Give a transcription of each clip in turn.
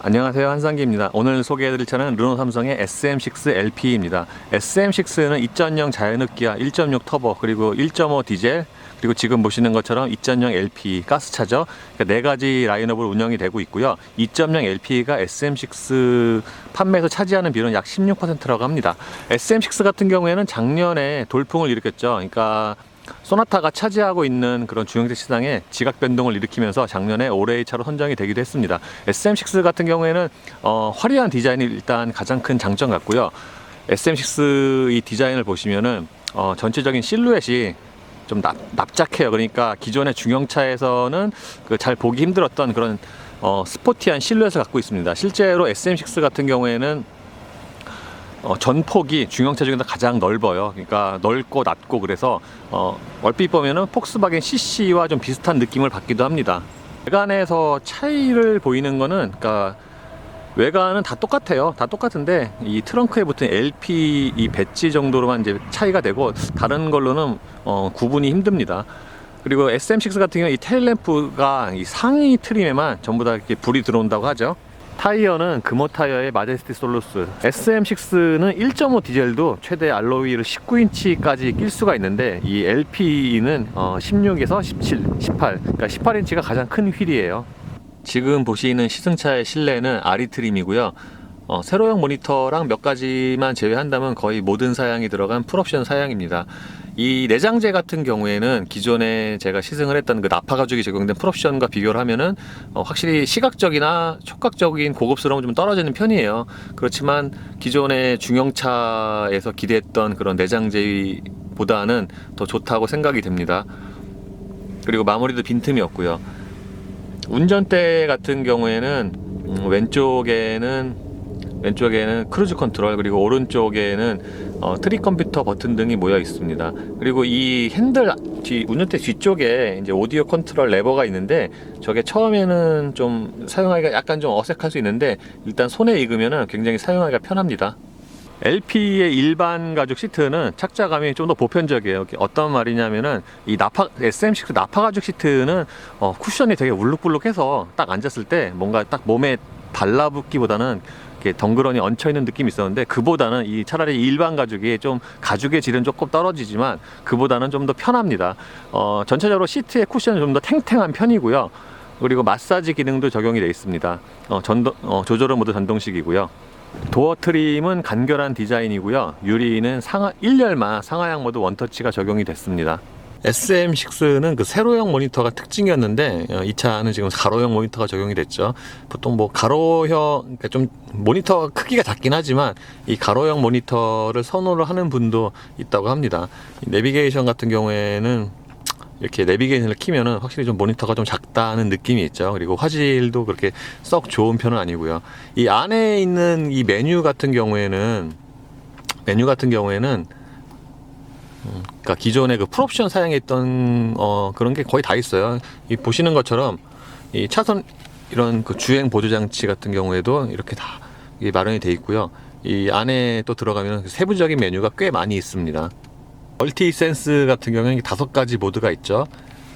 안녕하세요 한상기입니다. 오늘 소개해드릴 차는 르노 삼성의 SM6 LP입니다. SM6는 2.0 자연흡 기아, 1.6 터보, 그리고 1.5 디젤, 그리고 지금 보시는 것처럼 2.0 LP 가스차죠. 그러니까 네 가지 라인업으로 운영이 되고 있고요. 2.0 LP가 SM6 판매에서 차지하는 비율은 약 16%라고 합니다. SM6 같은 경우에는 작년에 돌풍을 일으켰죠. 그러니까 소나타가 차지하고 있는 그런 중형제 시장에 지각 변동을 일으키면서 작년에 올해의 차로 선정이 되기도 했습니다. SM6 같은 경우에는 어, 화려한 디자인이 일단 가장 큰 장점 같고요. SM6 이 디자인을 보시면은 어, 전체적인 실루엣이 좀 납, 납작해요. 그러니까 기존의 중형차에서는 그 잘 보기 힘들었던 그런 어, 스포티한 실루엣을 갖고 있습니다. 실제로 SM6 같은 경우에는 어, 전폭이 중형차 중에서 가장 넓어요. 그러니까 넓고 낮고 그래서 어, 얼핏 보면은 폭스바겐 CC와 좀 비슷한 느낌을 받기도 합니다. 외관에서 차이를 보이는 거는 그러니까 외관은 다 똑같아요. 다 똑같은데 이 트렁크에 붙은 LP 이 배지 정도로만 이제 차이가 되고 다른 걸로는 어, 구분이 힘듭니다. 그리고 SM6 같은 경우 이 테일램프가 이 상위 트림에만 전부 다 이렇게 불이 들어온다고 하죠. 타이어는 금호 타이어의 마제스티 솔루스. SM6는 1.5 디젤도 최대 알로이를 19인치까지 낄 수가 있는데 이 LP는 어 16에서 17, 18 그러니까 18인치가 가장 큰 휠이에요. 지금 보시는 시승차의 실내는 아리 트림이고요. 어, 세로형 모니터랑 몇 가지만 제외한다면 거의 모든 사양이 들어간 풀옵션 사양입니다. 이 내장재 같은 경우에는 기존에 제가 시승을 했던 그 나파 가죽이 적용된 풀옵션과 비교를 하면은 어, 확실히 시각적이나 촉각적인 고급스러움은 좀 떨어지는 편이에요. 그렇지만 기존의 중형차에서 기대했던 그런 내장재보다는 더 좋다고 생각이 됩니다. 그리고 마무리도 빈틈이 없고요. 운전대 같은 경우에는 음, 왼쪽에는 왼쪽에는 크루즈 컨트롤 그리고 오른쪽에는 어, 트리 컴퓨터 버튼 등이 모여 있습니다. 그리고 이 핸들 뒤 운전대 뒤쪽에 이제 오디오 컨트롤 레버가 있는데 저게 처음에는 좀 사용하기가 약간 좀 어색할 수 있는데 일단 손에 익으면은 굉장히 사용하기가 편합니다. LP의 일반 가죽 시트는 착자감이 좀 더 보편적이에요. 어떤 말이냐면은 이 나파 SM6 나파 가죽 시트는 어, 쿠션이 되게 울룩불룩해서 딱 앉았을 때 뭔가 딱 몸에 달라붙기보다는 이렇게 덩그러니 얹혀 있는 느낌이 있었는데 그보다는 이 차라리 일반 가죽이 좀 가죽의 질은 조금 떨어지지만 그보다는 좀 더 편합니다. 어, 전체적으로 시트의 쿠션은 좀더 탱탱한 편이고요. 그리고 마사지 기능도 적용이 되어 있습니다. 어, 전동, 어, 조절은 모두 전동식이고요. 도어 트림은 간결한 디자인이고요. 유리는 상하 1열마 상하향 모드 원터치가 적용이 됐습니다. SM6는 그 세로형 모니터가 특징이었는데 어, 이 차는 지금 가로형 모니터가 적용이 됐죠. 보통 뭐 가로형 그러니까 좀 모니터 크기가 작긴 하지만 이 가로형 모니터를 선호를 하는 분도 있다고 합니다. 이 내비게이션 같은 경우에는 이렇게 내비게이션을 키면은 확실히 좀 모니터가 좀 작다는 느낌이 있죠. 그리고 화질도 그렇게 썩 좋은 편은 아니고요. 이 안에 있는 이 메뉴 같은 경우에는 메뉴 같은 경우에는 음, 그러니까 기존에 그 풀옵션 사용했던 어 그런 게 거의 다 있어요. 이 보시는 것처럼 이 차선 이런 그 주행 보조 장치 같은 경우에도 이렇게 다 이게 마련이 돼 있고요. 이 안에 또 들어가면 세부적인 메뉴가 꽤 많이 있습니다. 멀티 센스 같은 경우는 다섯 가지 모드가 있죠.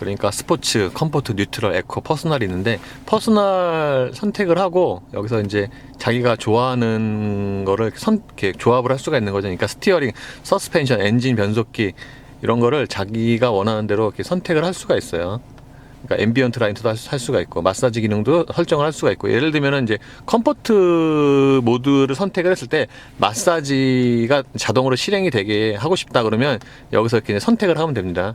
그러니까 스포츠, 컴포트, 뉴트럴, 에코, 퍼스널이 있는데 퍼스널 선택을 하고 여기서 이제 자기가 좋아하는 거를 선, 이렇게 조합을 할 수가 있는 거죠. 그러니까 스티어링, 서스펜션, 엔진 변속기 이런 거를 자기가 원하는 대로 이렇게 선택을 할 수가 있어요. 그러니까 앰비언트 수- 할 수가 있고 마사지 기능도 설정을 할 수가 있고 예를 들면은 이제 컴포트 모드를 선택을 했을 때 마사지가 자동으로 실행이 되게 하고 싶다 그러면 여기서 이렇게 선택을 하면 됩니다.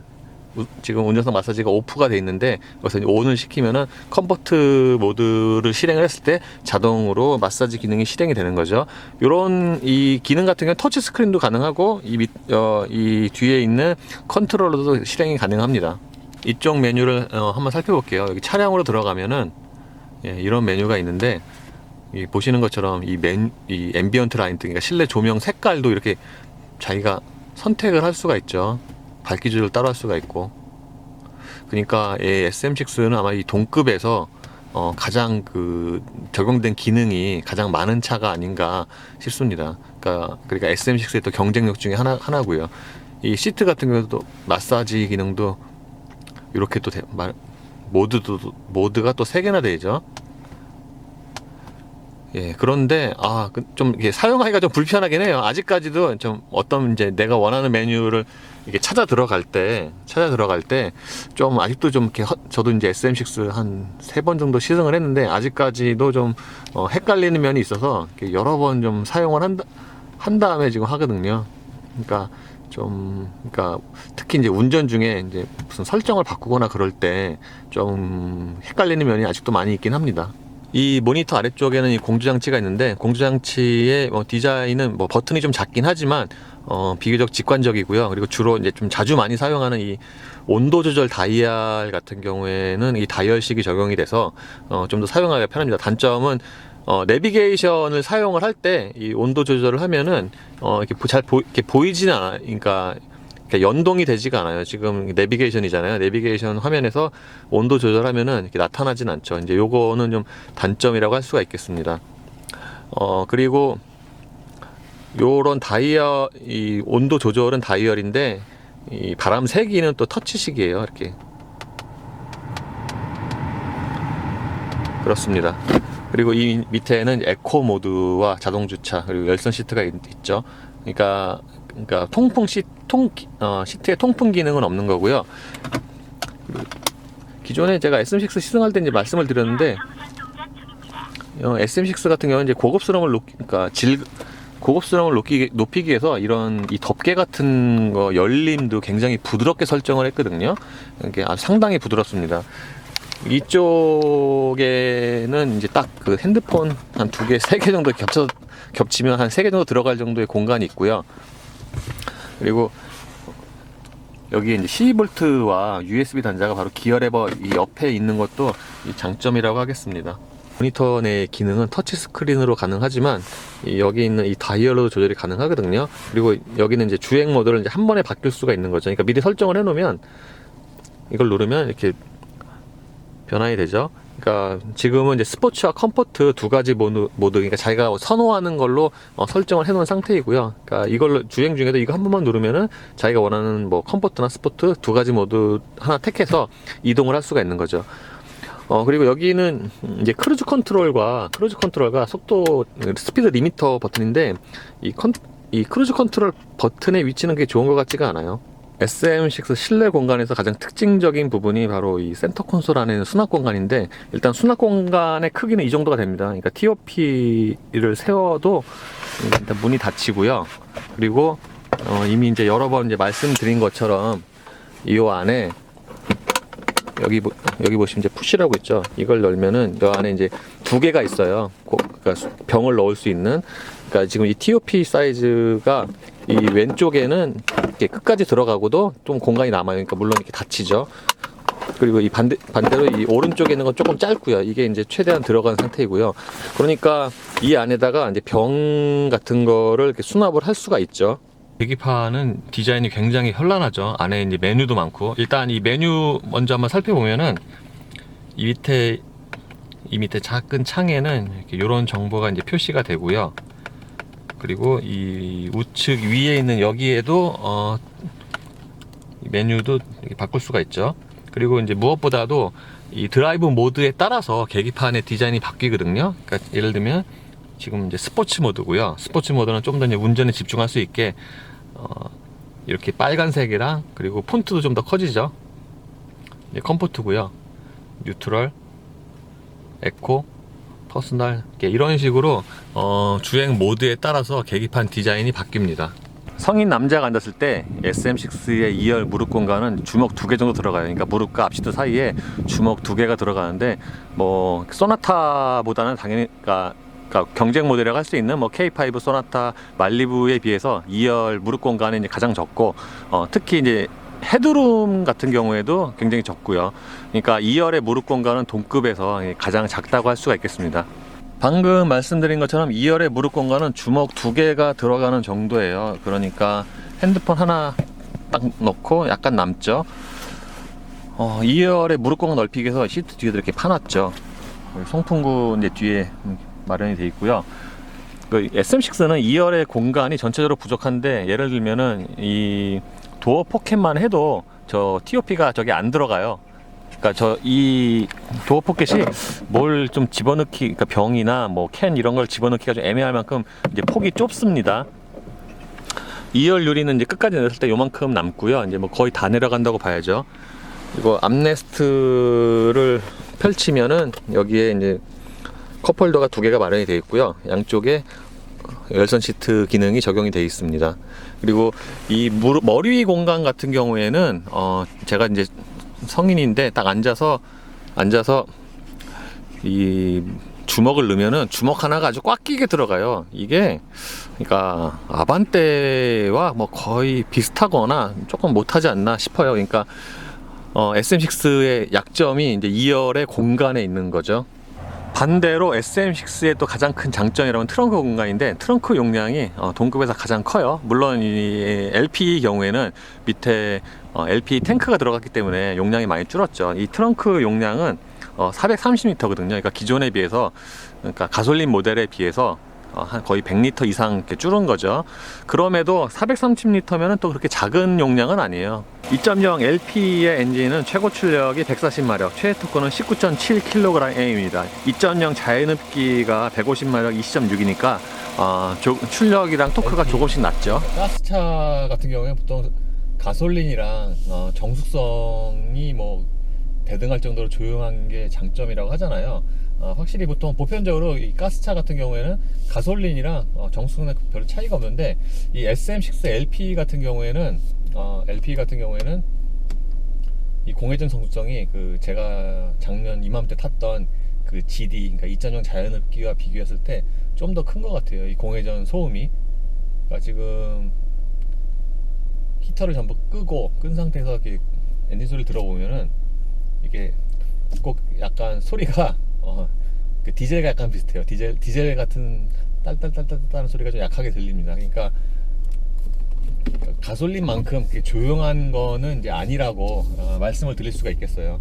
우- 지금 운전석 마사지가 오프가 돼 있는데 이제 온을 시키면은 컴포트 모드를 실행을 했을 때 자동으로 마사지 기능이 실행이 되는 거죠. 요런 이 기능 같은 경우는 터치 스크린도 가능하고 이, 밑, 어, 이 뒤에 있는 컨트롤러도 실행이 가능합니다. 이쪽 메뉴를 어, 한번 살펴볼게요. 여기 차량으로 들어가면은 예, 이런 메뉴가 있는데 이 보시는 것처럼 이, 맨, 이 앰비언트 라인 등 그러니까 실내 조명 색깔도 이렇게 자기가 선택을 할 수가 있죠. 밝기 조절 따로 할 수가 있고. 그러니까 이 SM6는 아마 이 동급에서 어, 가장 그 적용된 기능이 가장 많은 차가 아닌가 싶습니다. 그러니까 그러니까 SM6의 또 경쟁력 중에 하나 하나고요. 이 시트 같은 경우도 마사지 기능도 이렇게 또 대- 말- 모드도 모드가 또 세 개나 되죠. 예, 그런데 아, 그좀 이게 사용하기가 좀 불편하긴 해요. 아직까지도 좀 어떤 이제 내가 원하는 메뉴를 이게 찾아 들어갈 때, 찾아 들어갈 때 좀 아직도 좀 이렇게 허- 저도 이제 SM6 한 세 번 정도 시승을 했는데 아직까지도 좀 어, 헷갈리는 면이 있어서 여러 번 좀 사용을 한, 다- 한 다음에 지금 하거든요. 그러니까 좀 그러니까 특히 이제 운전 중에 이제 무슨 설정을 바꾸거나 그럴 때 좀 헷갈리는 면이 아직도 많이 있긴 합니다. 이 모니터 아래쪽에는 이 공조장치가 있는데 공조장치의 뭐 디자인은 뭐 버튼이 좀 작긴 하지만 어 비교적 직관적이고요. 그리고 주로 이제 좀 자주 많이 사용하는 이 온도 조절 다이얼 같은 경우에는 이 다이얼식이 적용이 돼서 어 좀 더 사용하기가 편합니다. 단점은 어, 내비게이션을 사용을 할 때 이 온도 조절을 하면은 어, 이렇게 보- 잘 보, 이렇게 보이지는 않아. 그러니까 이렇게 연동이 되지가 않아요. 지금 내비게이션이잖아요. 내비게이션 화면에서 온도 조절하면은 이렇게 나타나진 않죠. 이제 요거는 좀 단점이라고 할 수가 있겠습니다. 어, 그리고 요런 다이얼, 이 온도 조절은 다이얼인데 이 바람 세기는 또 터치식이에요. 이렇게. 그렇습니다. 그리고 이 밑에는 에코 모드와 자동 주차 그리고 열선 시트가 있, 죠 그러니까 그러니까 통풍 시, 통 어, 시트에 통풍 기능은 없는 거고요. 기존에 제가 SM6 시승할 때 이제 말씀을 드렸는데 어, SM6 같은 경우는 이제 고급스러움을 높, 그러니까 질 고급스러움을 높이기, 높이기 위해서 이런 이 덮개 같은 거 열림도 굉장히 부드럽게 설정을 했거든요. 이게 아주 상당히 부드럽습니다. 이쪽에는 이제 딱 그 핸드폰 한 두 개, 세 개 정도 겹쳐 겹치면 한 세 개 정도 들어갈 정도의 공간이 있고요. 그리고 여기 이제 12V와 USB 단자가 바로 기어 레버 이 옆에 있는 것도 이 장점이라고 하겠습니다. 모니터 내 기능은 터치 스크린으로 가능하지만 이 여기 있는 이 다이얼로도 조절이 가능하거든요. 그리고 여기는 이제 주행 모드를 이제 한 번에 바뀔 수가 있는 거죠. 그러니까 미리 설정을 해놓으면 이걸 누르면 이렇게 변환이 되죠. 그러니까 지금은 이제 스포츠와 컴포트 두 가지 모드, 모드 그러니까 자기가 선호하는 걸로 어, 설정을 해놓은 상태이고요. 그러니까 이걸로 주행 중에도 이거 한 번만 누르면은 자기가 원하는 뭐 컴포트나 스포트 두 가지 모드 하나 택해서 이동을 할 수가 있는 거죠. 어 그리고 여기는 이제 크루즈 컨트롤과 크루즈 컨트롤과 속도 스피드 리미터 버튼인데 이, 컨, 이 크루즈 컨트롤 버튼의 위치는 그게 좋은 것 같지가 않아요. SM6 실내 공간에서 가장 특징적인 부분이 바로 이 센터 콘솔 안에 있는 수납 공간인데 일단 수납 공간의 크기는 이 정도가 됩니다. 그러니까 TOP를 세워도 일단 문이 닫히고요. 그리고 어, 이미 이제 여러 번 이제 말씀드린 것처럼 이 안에 여기 보- 여기 보시면 이제 푸시라고 있죠. 이걸 열면은 이 안에 이제 두 개가 있어요. 고- 그러니까 수- 병을 넣을 수 있는. 그러니까 지금 이 TOP 사이즈가 이 왼쪽에는 이렇게 끝까지 들어가고도 좀 공간이 남아요. 그러니까 물론 이렇게 닫히죠. 그리고 이 반대 반대로 이 오른쪽에 있는 건 조금 짧고요. 이게 이제 최대한 들어간 상태이고요. 그러니까 이 안에다가 이제 병 같은 거를 이렇게 수납을 할 수가 있죠. 계기판은 디자인이 굉장히 현란하죠. 안에 이제 메뉴도 많고 일단 이 메뉴 먼저 한번 살펴보면은 이 밑에 이 밑에 작은 창에는 이렇게 이런 정보가 이제 표시가 되고요. 그리고 이 우측 위에 있는 여기에도 어, 이 메뉴도 바꿀 수가 있죠. 그리고 이제 무엇보다도 이 드라이브 모드에 따라서 계기판의 디자인이 바뀌거든요. 그러니까 예를 들면 지금 이제 스포츠 모드고요. 스포츠 모드는 좀 더 이제 운전에 집중할 수 있게 어, 이렇게 빨간색이랑 그리고 폰트도 좀 더 커지죠. 컴포트고요. 뉴트럴, 에코, 퍼스널 이런 식으로 어, 주행 모드에 따라서 계기판 디자인이 바뀝니다. 성인 남자가 앉았을 때 SM6의 2열 무릎 공간은 주먹 두 개 정도 들어가요. 그러니까 무릎과 앞시트 사이에 주먹 두 개가 들어가는데 뭐 소나타보다는 당연히 그러니까 그러니까 경쟁 모델이라고 할 수 있는 뭐 K5 소나타 말리부에 비해서 2열 무릎 공간이 이제 가장 적고 어, 특히 이제 헤드룸 같은 경우에도 굉장히 적고요. 그러니까 2열의 무릎 공간은 동급에서 가장 작다고 할 수가 있겠습니다. 방금 말씀드린 것처럼 2열의 무릎 공간은 주먹 두 개가 들어가는 정도예요. 그러니까 핸드폰 하나 딱 넣고 약간 남죠. 어, 2열의 무릎 공간 넓히기 위해서 시트 뒤에도 이렇게 파놨죠. 송풍구 이제 뒤에 마련이 돼 있고요. 그 SM6는 2열의 공간이 전체적으로 부족한데 예를 들면은 이 도어 포켓만 해도 저 TOP가 저기 안 들어가요. 그러니까 저 이 도어 포켓이 뭘 좀 집어넣기, 그러니까 병이나 뭐 캔 이런 걸 집어넣기가 좀 애매할 만큼 이제 폭이 좁습니다. 2열 유리는 이제 끝까지 내렸을 때 요만큼 남고요. 이제 뭐 거의 다 내려간다고 봐야죠. 이거 암레스트를 펼치면은 여기에 이제 컵홀더가 두 개가 마련이 되어 있고요. 양쪽에 열선 시트 기능이 적용이 되어 있습니다. 그리고 이 머리 위 공간 같은 경우에는 어 제가 이제 성인인데 딱 앉아서 앉아서 이 주먹을 넣으면은 주먹 하나가 아주 꽉 끼게 들어가요. 이게 그러니까 아반떼와 뭐 거의 비슷하거나 조금 못하지 않나 싶어요. 그러니까 어, SM6의 약점이 이제 2열의 공간에 있는 거죠. 반대로 SM6의 또 가장 큰 장점이라면 트렁크 공간인데 트렁크 용량이 어, 동급에서 가장 커요. 물론 이 LP 경우에는 밑에 어, LP 탱크가 들어갔기 때문에 용량이 많이 줄었죠. 이 트렁크 용량은 어, 430리터거든요. 그러니까 기존에 비해서 그러니까 가솔린 모델에 비해서 어, 한 거의 100리터 이상 이렇게 줄은 거죠. 그럼에도 430리터면은 또 그렇게 작은 용량은 아니에요. 2.0 LP의 엔진은 최고 출력이 140마력, 최대 토크는 19.7kg입니다. 2.0 자연흡기가 150마력 20.6이니까 어, 출력이랑 토크가 조금씩 낮죠. 가스차 같은 경우에 보통 가솔린이랑 어, 정숙성이 뭐 대등할 정도로 조용한 게 장점이라고 하잖아요. 어, 확실히 보통 보편적으로 이 가스차 같은 경우에는 가솔린이랑 어, 정수는 별 차이가 없는데 이 SM6 LP 같은 경우에는 어, LP 같은 경우에는 이 공회전 성수성이 그 제가 작년 이맘때 탔던 그 GD 그러니까 2.0 자연흡기와 비교했을 때 좀 더 큰 것 같아요. 이 공회전 소음이 그러니까 지금 히터를 전부 끄고 끈 상태에서 이렇게 엔진 소리를 들어보면은 이게 꼭 약간 소리가 어, 그 디젤과 약간 비슷해요. 디젤 디젤 같은 딸딸딸딸딸하는 소리가 좀 약하게 들립니다. 그러니까 가솔린만큼 조용한 거는 이제 아니라고 어, 말씀을 드릴 수가 있겠어요.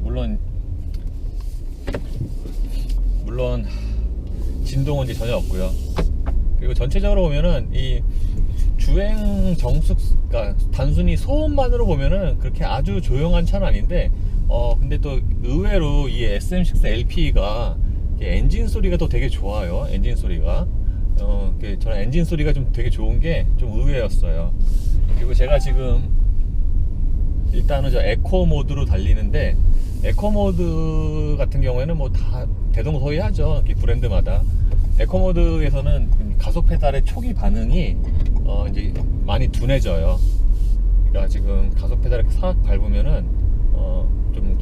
물론 물론 진동은 이제 전혀 없고요. 그리고 전체적으로 보면은 이 주행 정숙, 그러니까 단순히 소음만으로 보면은 그렇게 아주 조용한 차는 아닌데, 어 근데 또 의외로 이 SM6 LP가 엔진 소리가 또 되게 좋아요. 엔진 소리가. 어, 저는 엔진 소리가 좀 되게 좋은 게 좀 의외였어요. 그리고 제가 지금 일단은 저 에코 모드로 달리는데 에코 모드 같은 경우에는 뭐 다 대동소이하죠. 브랜드마다. 에코 모드에서는 가속 페달의 초기 반응이 어 이제 많이 둔해져요. 그러니까 지금 가속 페달을 싹 밟으면은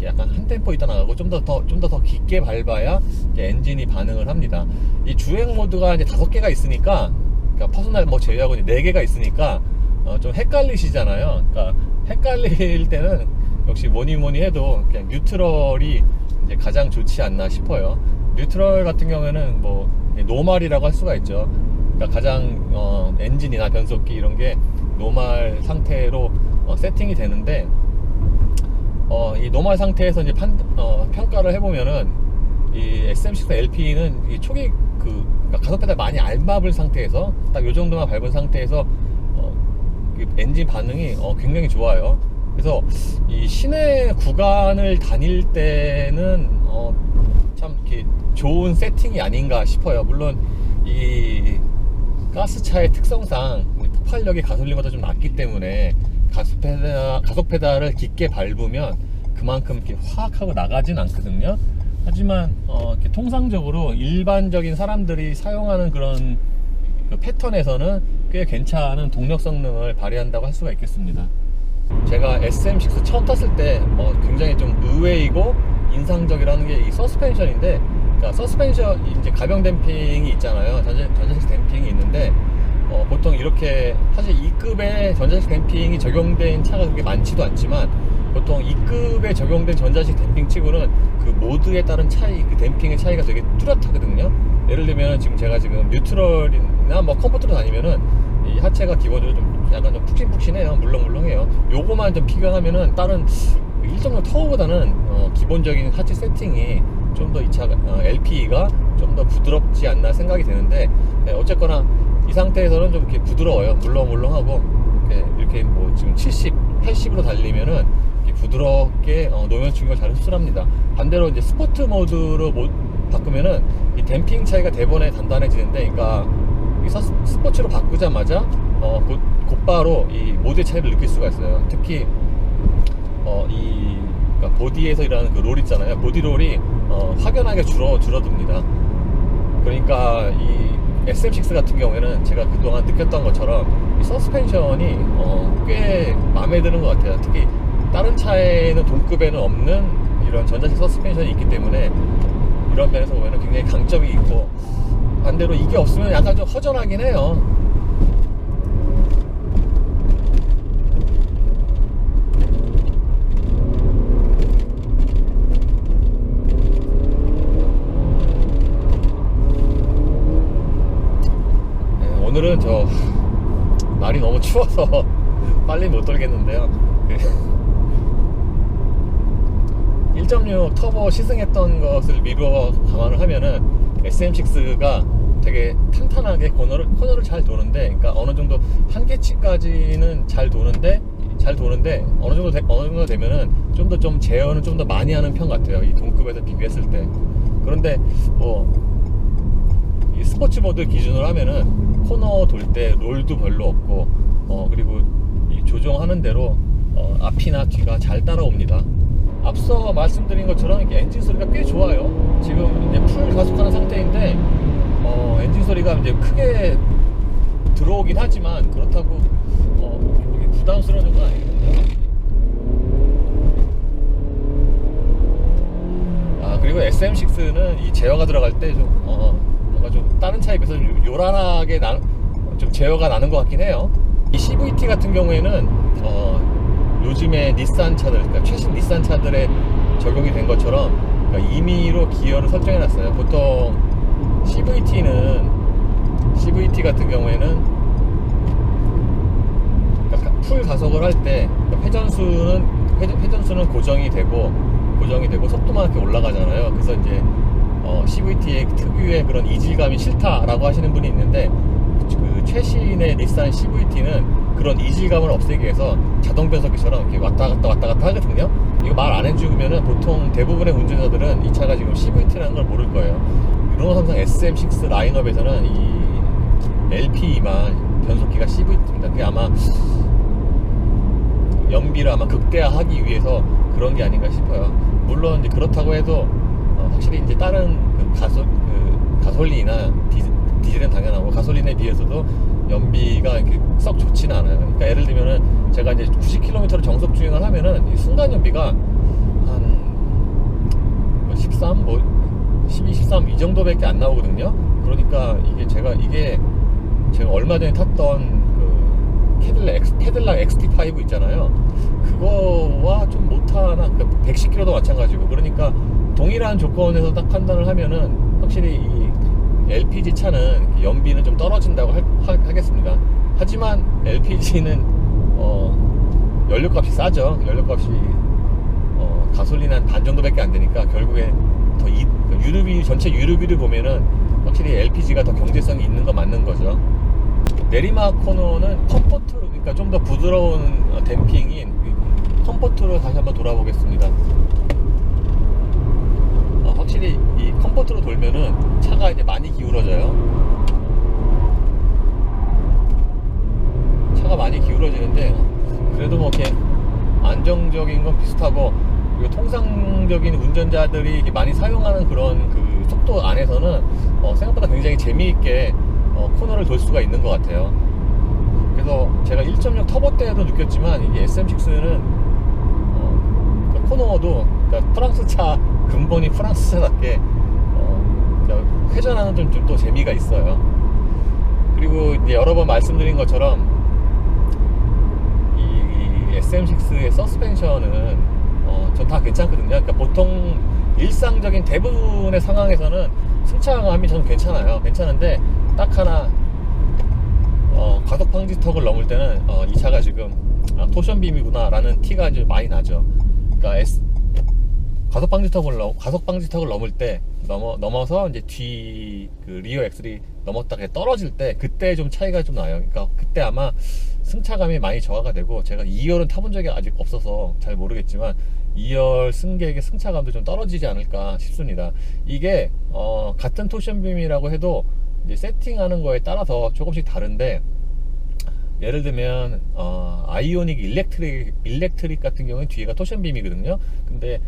약간 한 템포 있다 나가고 좀 더 더 좀 더 더 깊게 밟아야 엔진이 반응을 합니다. 이 주행 모드가 이제 다섯 개가 있으니까 그러니까 퍼스널 뭐 제외하고 네 개가 있으니까 어 좀 헷갈리시잖아요. 그러니까 헷갈릴 때는 역시 뭐니 뭐니 해도 그냥 뉴트럴이 이제 가장 좋지 않나 싶어요. 뉴트럴 같은 경우에는 뭐 노말이라고 할 수가 있죠. 그러니까 가장 어, 엔진이나 변속기 이런 게 노말 상태로 어, 세팅이 되는데 어, 이 노말 상태에서 이제 판, 어, 평가를 해보면은 이 XM6 LP는 이 초기 그 그러니까 가속 페달 많이 안 밟은 상태에서 딱 요 정도만 밟은 상태에서 어, 그 엔진 반응이 어, 굉장히 좋아요. 그래서 이 시내 구간을 다닐 때는 어, 참 이렇게 좋은 세팅이 아닌가 싶어요. 물론 이 가스차의 특성상 폭발력이 가솔린보다 좀 낮기 때문에 가속 페달, 가속 페달을 깊게 밟으면 그만큼 이렇게 확 하고 나가진 않거든요. 하지만 어, 이렇게 통상적으로 일반적인 사람들이 사용하는 그런 그 패턴에서는 꽤 괜찮은 동력 성능을 발휘한다고 할 수가 있겠습니다. 제가 SM6 처음 탔을 때 어, 굉장히 좀 의외이고 인상적이라는 게 이 서스펜션인데 그러니까 서스펜션 이제 가변 댐핑이 있잖아요. 전자, 전자식 댐핑이 있는데 어, 보통 이렇게 사실 2급의 전자식 댐핑이 적용된 차가 그렇게 많지도 않지만 보통 2급에 적용된 전자식 댐핑 치고는 그 모드에 따른 차이, 그 댐핑의 차이가 되게 뚜렷하거든요. 예를 들면 지금 제가 지금 뉴트럴이나 뭐 컴포트로 다니면은 이 하체가 기본적으로 좀 약간 좀 푹신푹신해요. 물렁물렁해요. 요거만 좀 비교하면은 다른 1.0 터보보다는 어, 기본적인 하체 세팅이 좀 더 이 차가 어, LP가 좀 더 부드럽지 않나 생각이 되는데 네, 어쨌거나 이 상태에서는 좀 이렇게 부드러워요. 물렁물렁하고 이렇게, 이렇게 뭐 지금 70, 80으로 달리면은 부드럽게 어, 노면 충격을 잘 흡수합니다. 반대로 이제 스포트 모드로 모- 바꾸면은 이 댐핑 차이가 대번에 단단해지는데, 그러니까 스포츠로 바꾸자마자 어, 곧, 곧바로 이 모드의 차이를 느낄 수가 있어요. 특히 어, 이 그러니까 보디에서 일하는 그 롤 있잖아요. 보디 롤이 어, 확연하게 줄어 줄어듭니다. 그러니까 이 SM6 같은 경우에는 제가 그동안 느꼈던 것처럼 이 서스펜션이 어, 꽤 마음에 드는 것 같아요. 특히 다른 차에는 동급에는 없는 이런 전자식 서스펜션이 있기 때문에 이런 면에서 보면 굉장히 강점이 있고 반대로 이게 없으면 약간 좀 허전하긴 해요. 네, 오늘은 저 날이 너무 추워서 빨리 못 돌겠는데요. 그 1.6 터보 시승했던 것을 미루어 감안을 하면은 SM6가 되게 탄탄하게 코너를, 코너를 잘 도는데, 그러니까 어느 정도 한계치까지는 잘 도는데, 잘 도는데, 어느 정도, 되, 어느 정도 되면은 좀 더좀 제어는 좀 더 많이 하는 편 같아요. 이 동급에서 비교했을 때. 그런데 뭐, 이 스포츠 모드 기준으로 하면은 코너 돌 때 롤도 별로 없고 어 그리고 이 조정하는 대로 어 앞이나 뒤가 잘 따라옵니다. 앞서 말씀드린 것처럼 이게 엔진 소리가 꽤 좋아요. 지금 이제 풀 가속하는 상태인데 어 엔진 소리가 이제 크게 들어오긴 하지만 그렇다고 어 부담스러운 정도는 아니거든요. 아 그리고 SM6는 이 제어가 들어갈 때좀 어, 뭔가 좀 다른 차에 비해서 요- 요란하게 나, 좀 제어가 나는 것 같긴 해요. 이 CVT 같은 경우에는 어, 요즘에 닛산 차들, 그러니까 최신 닛산 차들에 적용이 된 것처럼 그러니까 임의로 기어를 설정해 놨어요. 보통 CVT는 CVT 같은 경우에는 그러니까 풀 가속을 할 때 회전수는 회전, 회전 수는 고정이 되고 고정이 되고 속도만 이렇게 올라가잖아요. 그래서 이제 어, CVT의 특유의 그런 이질감이 싫다라고 하시는 분이 있는데 그 최신의 닛산 CVT는 그런 이질감을 없애기 위해서 자동 변속기처럼 이렇게 왔다 갔다 왔다 갔다 하거든요. 이거 말 안 해주면은 보통 대부분의 운전자들은 이 차가 지금 CVT라는 걸 모를 거예요. 르노 삼성 SM6 라인업에서는 이 LP만 변속기가 CVT입니다. 그게 아마 연비를 아마 극대화하기 위해서 그런 게 아닌가 싶어요. 물론 이제 그렇다고 해도 어, 확실히 이제 다른 그 가솔 그 가솔린이나 디젤, 디젤은 당연하고 가솔린에 비해서도 연비가 이렇게 썩 좋지는 않아요. 그러니까 예를 들면은 제가 이제 90km를 정속 주행을 하면은 이 순간 연비가 한 13, 뭐 12, 13 이 정도밖에 안 나오거든요. 그러니까 이게 제가 이게 제가 얼마 전에 탔던 그 캐딜락, 엑스, 캐딜락 XT5 있잖아요. 그거와 좀 못하나, 그 110km도 마찬가지고. 그러니까 동일한 조건에서 딱 판단을 하면은 확실히 이 LPG 차는 연비는 좀 떨어진다고 할- 하, 겠습니다 하지만 LPG는 어, 연료값이 싸죠. 연료값이 어, 가솔린 한 반 정도밖에 안 되니까 결국에 더 이, 유류비 전체 유류비를 보면은 확실히 LPG가 더 경제성이 있는 거 맞는 거죠. 내리막 코너는 컴포트 그러니까 좀 더 부드러운 어, 댐핑인 이 컴포트로 다시 한번 돌아보겠습니다. 어, 확실히 이 컴포트로 돌면은 차가 이제 많이 기울어져요. 차가 많이 기울어지는데 그래도 뭐 이렇게 안정적인 건 비슷하고 그리고 통상적인 운전자들이 많이 사용하는 그런 그 속도 안에서는 어, 생각보다 굉장히 재미있게 어, 코너를 돌 수가 있는 것 같아요. 그래서 제가 1.6 터보 때도 느꼈지만 이게 SM6는 어, 그러니까 코너도 그러니까 프랑스 차 근본이 프랑스 차답게 어, 그러니까 회전하는 좀또 재미가 있어요. 그리고 이제 여러 번 말씀드린 것처럼 이, 이 SM6의 서스펜션은 어, 전 다 괜찮거든요. 그러니까 보통 일상적인 대부분의 상황에서는 승차감이 저는 괜찮아요. 괜찮은데 딱 하나 어, 과속 방지턱을 넘을 때는 어, 이 차가 지금 아, 토션 빔이구나 라는 티가 이제 많이 나죠. 그러니까 S, 과속 방지턱을 넘 과속 방지턱을 넘을 때 넘어 넘어서 이제 뒤 그 리어 엑셀이 넘었다가 떨어질 때 그때 좀 차이가 좀 나요. 그러니까 그때 아마 승차감이 많이 저하가 되고 제가 2열은 타본 적이 아직 없어서 잘 모르겠지만 2열 승객의 승차감도 좀 떨어지지 않을까 싶습니다. 이게 어, 같은 토션빔이라고 해도 이제 세팅하는 거에 따라서 조금씩 다른데 예를 들면 어, 아이오닉 일렉트릭 일렉트릭 같은 경우는 뒤에가 토션빔이거든요. 근데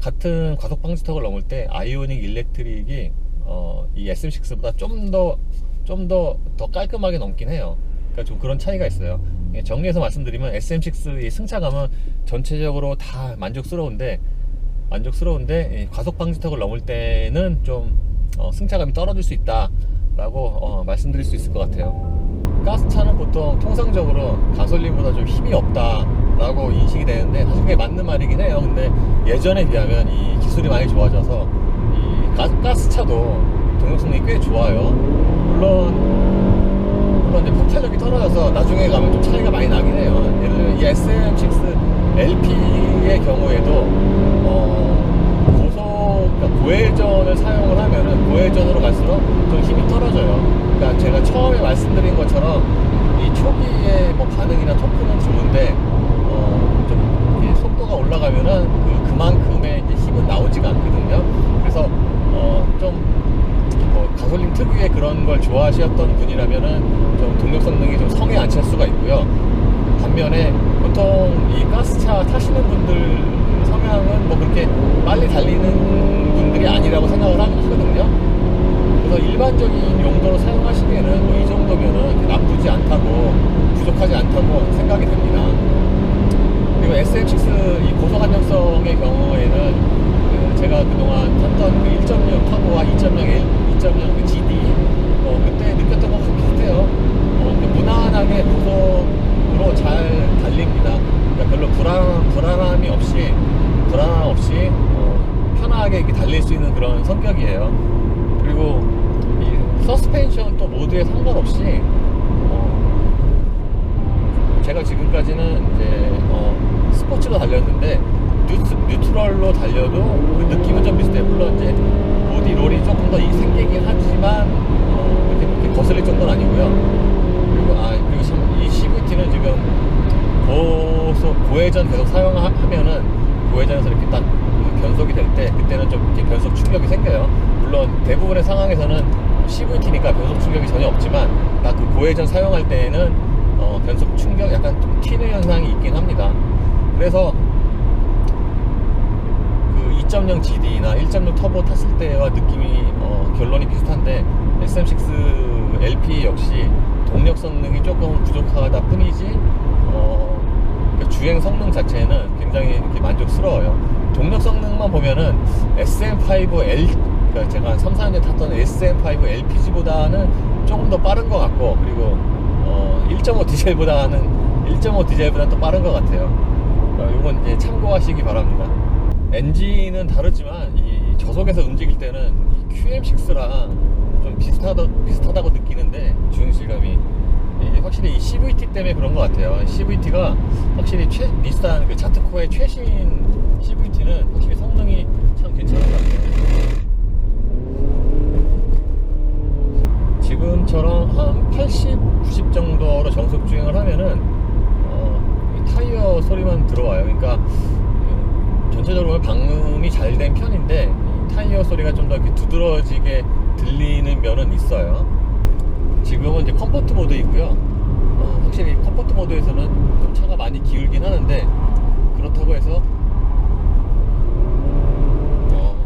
같은 과속 방지턱을 넘을 때 아이오닉 일렉트릭이 어, 이 SM6보다 좀 더 좀 더 더 깔끔하게 넘긴 해요. 그러니까 좀 그런 차이가 있어요. 예, 정리해서 말씀드리면 SM6의 승차감은 전체적으로 다 만족스러운데 만족스러운데 이 과속 방지턱을 넘을 때는 좀 어, 승차감이 떨어질 수 있다라고 어, 말씀드릴 수 있을 것 같아요. 가스차는 보통 통상적으로 가솔린보다 좀 힘이 없다 라고 인식이 되는데 사실 그게 맞는 말이긴 해요. 근데 예전에 비하면 이 기술이 많이 좋아져서 이 가, 가스차도 동력성이 꽤 좋아요. 물론 물론 이제 폭발력이 떨어져서 나중에 가면 좀 차이가 많이 나긴 해요. 예를 들면 이 SM6 LP의 경우에도 어, 고속 그러니까 고회전을 사용을 하면은 고회전으로 갈수록 좀 힘이 떨어져요. 그러니까 제가 처음에 말씀드린 것처럼 이 초기에 뭐 반응이나 토크는 좋은데 어, 좀 이렇게 속도가 올라가면은 그 그만큼의 이제 힘은 나오지가 않거든요. 그래서 어좀 뭐 가솔린 걸 좋아하셨던 분이라면은 좀 동력 성 능이 좀 성에 안 찰 수가 있고요. 반면에 보통 이 가스차 타시는 분들 성향은 뭐 그렇게 빨리 달리는 분들이 아니라고 생각을 하- 하거든요. 그래서 일반적인 용도로 사용하시기에는 뭐 이 정도면은 나쁘지 않다고 부족하지 않다고 생각이 됩니다. 그리고 SM6 이 고속 안정성의 경우에는 그 제가 그동안 탔던 그 1.6 터보와 2.0 2.0그 GD 어, 그때 느꼈던 것과 비슷해요. 어, 그 무난하게 고속으로 잘 달립니다. 그러니까 별로 불안 불안함이 없이 불안함 없이 어, 편하게 이렇게 달릴 수 있는 그런 성격이에요. 그리고 이 서스펜션 또 모드에 상관없이 어, 제가 지금까지는 이제 어, 스포츠로 달렸는데 뉴트, 뉴트럴로 달려도 그 느낌은 좀 비슷해요. 물론 이제 보디 롤이 조금 더 이- 생기긴 하지만 어, 그렇게, 그렇게 거슬릴 정도는 아니고요. CVT는 지금 고속 고회전 계속 사용하면은 고회전에서 이렇게 딱그 변속이 될 때 그때는 좀 이렇게 변속 충격이 생겨요. 물론 대부분의 상황에서는 CVT니까 변속 충격이 전혀 없지만 딱 그 고회전 사용할 때에는 어, 변속 충격 약간 좀 튀는 현상이 있긴 합니다. 그래서 그 2.0 GD나 1.6 터보 탔을 때와 느낌이 어, 결론이 비슷한데 SM6 LP 역시 동력 성능이 조금 부족하다 뿐이지 어, 그 주행 성능 자체는 굉장히 이렇게 만족스러워요. 동력 성능만 보면은 SM5L 그러니까 제가 한 3, 4년 탔던 SM5 LPG보다는 조금 더 빠른 것 같고 그리고 어, 1.5 디젤보다는 1.5 디젤보다는 또 빠른 것 같아요. 어, 이건 이제 참고하시기 바랍니다. 엔진은 다르지만 이 저속에서 움직일 때는 이 QM6랑 좀 비슷하다, 비슷하다고 느 끼는데 주행 실감이 확실히 이 CVT 때문에 그런 것 같아요. CVT가 확실히 최, 닛산 그 자트코의 최신 CVT는 확실히 성능이 참 괜찮은 것 같아요. 지금처럼 한 80, 90 정도로 정속 주행을 하면은 어, 이 타이어 소리만 들어와요. 그러니까 음, 전체적으로 방음이 잘 된 편인데 이 타이어 소리가 좀 더 두드러지게 들리는 면은 있어요. 지금은 이제 컴포트 모드이고요. 어, 확실히 컴포트 모드에서는 좀 차가 많이 기울긴 하는데 그렇다고 해서 어,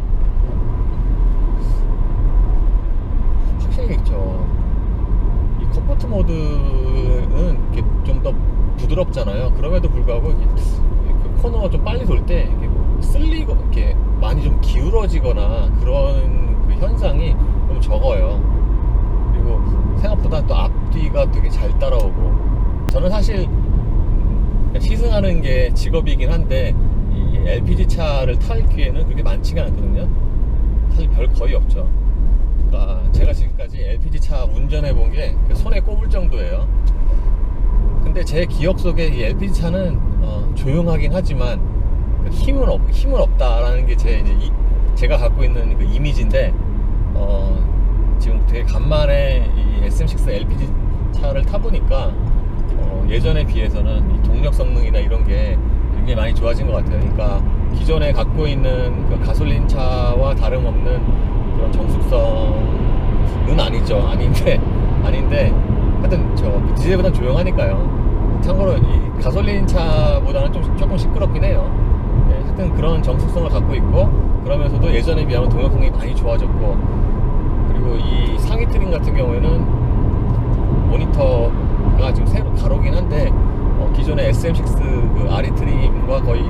확실히 저이 컴포트 모드는 좀 더 부드럽잖아요. 그럼에도 불구하고 그 코너가 좀 빨리 돌때 이게 뭐 쓸리고 이렇게 많이 좀 기울어지거나 그런 그 현상이 좀 적어요. 생각보다 또 앞뒤가 되게 잘 따라오고 저는 사실 시승하는 게 직업이긴 한데 이 LPG 차를 탈 기회는 그렇게 많지가 않거든요. 사실 별 거의 없죠. 그러니까 제가 지금까지 LPG 차 운전해 본 게 손에 꼽을 정도예요. 근데 제 기억 속에 이 LPG 차는 어, 조용하긴 하지만 그 힘은 없 힘은 없다라는 게 제 이제 이, 제가 갖고 있는 그 이미지인데 어, 지금 되게 간만에 이 SM6 LPG 차를 타보니까 어, 예전에 비해서는 이 동력 성능이나 이런 게 굉장히 많이 좋아진 것 같아요. 그러니까 기존에 갖고 있는 그 가솔린 차와 다름없는 그런 정숙성은 아니죠. 아닌데 아닌데 하여튼 저 디젤보다는 조용하니까요. 참고로 이 가솔린 차보다는 좀 조금 시끄럽긴 해요. 네, 하여튼 그런 정숙성을 갖고 있고 그러면서도 예전에 비하면 동력성이 많이 좋아졌고 그리고 이 상위 트림 같은 경우에는 모니터가 지금 새로 가로긴 한데 어, 기존의 SM6 그 RE 트림과 거의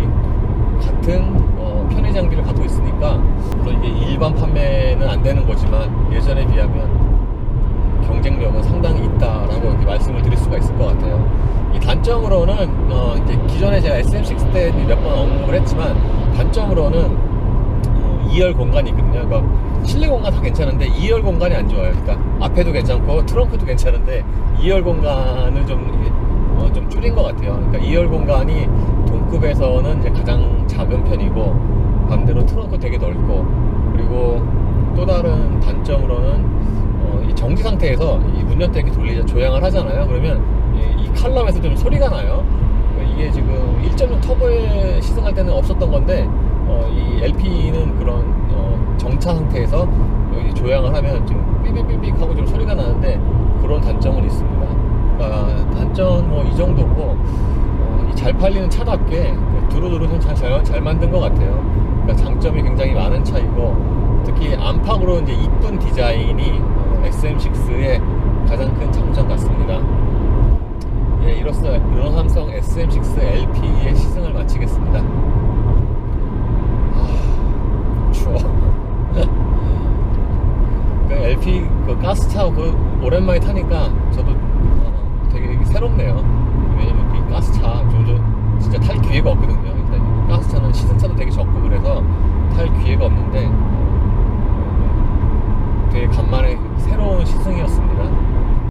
같은 어, 편의 장비를 갖고 있으니까 물론 이게 일반 판매는 안 되는 거지만 예전에 비하면 경쟁력은 상당히 있다라고 이렇게 말씀을 드릴 수가 있을 것 같아요. 이 단점으로는 어, 이제 기존에 제가 SM6 때 몇 번 언급을 했지만 단점으로는 어, 2열 공간이 있거든요. 그러니까 실내 공간 다 괜찮은데 2열 공간이 안 좋아요. 그러니까 앞에도 괜찮고 트렁크도 괜찮은데 2열 공간을 좀, 어, 좀 줄인 것 같아요. 그러니까 2열 공간이 동급에서는 이제 가장 작은 편이고 반대로 트렁크 되게 넓고 그리고 또 다른 단점으로는 어, 이 정지 상태에서 이 문연대 이렇게 돌리자 조향을 하잖아요. 그러면 이, 이 칼럼에서 좀 소리가 나요. 이게 지금 1.6 터보에 시승할 때는 없었던 건데 어, 이 LP는 그런 차 상태에서 여기 조향을 하면 좀 삐삐삐삐 하고 좀 소리가 나는데 그런 단점은 있습니다. 그러니까 단점 뭐 이 정도고 어, 이잘 팔리는 차답게 그 두루두루 잘, 잘, 잘 만든 것 같아요. 그러니까 장점이 굉장히 많은 차이고 특히 안팎으로 이제 이쁜 디자인이 어, SM6의 가장 큰 장점 같습니다. 예, 이로써 르노 삼성 SM6 LP의 시승을 마치겠습니다. 아, 추워. 그 LP 그 가스차 그 오랜만에 타니까 저도 어, 되게 새롭네요. 왜냐면 이 가스차 저도 진짜 탈 기회가 없거든요. 일단 가스차는 시승차도 되게 적고 그래서 탈 기회가 없는데 어, 되게 간만에 새로운 시승이